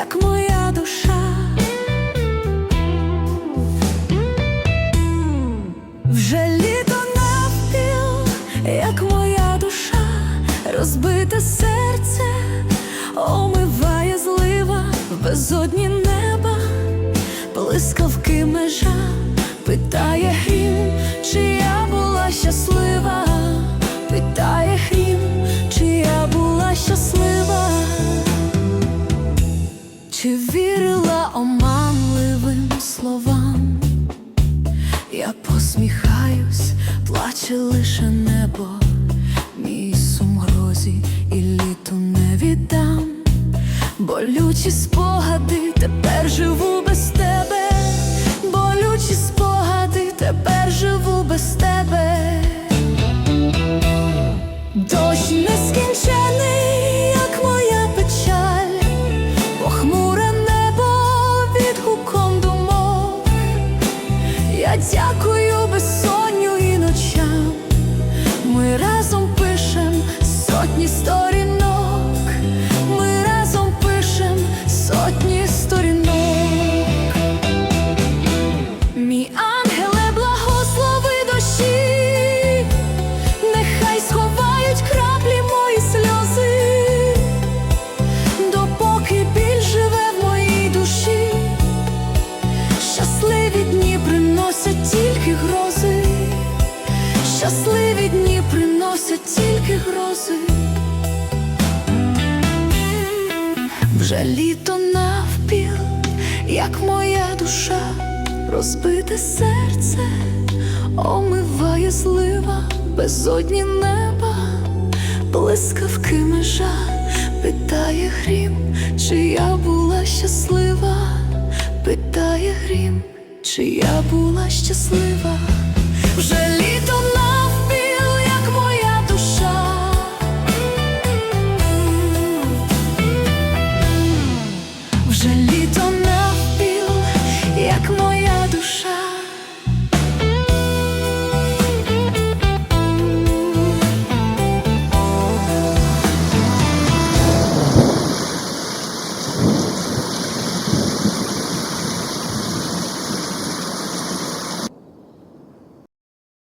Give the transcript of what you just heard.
як моя душа, вже літо навпіл, як моя душа, розбите серце омиває злива в безодні неба, блискавки межа, питає гім, чи я була щаслива, питає. Вірила оманливим словам. Я посміхаюсь, плаче лише небо, мій сум грозі і літу не віддам. Болючі спогади, тепер живу грози. Вже літо навпіл, як моя душа, розбите серце, омиває злива безодні неба, блискавки межа, питає грім, чи я була щаслива, питає грім, чи я була щаслива,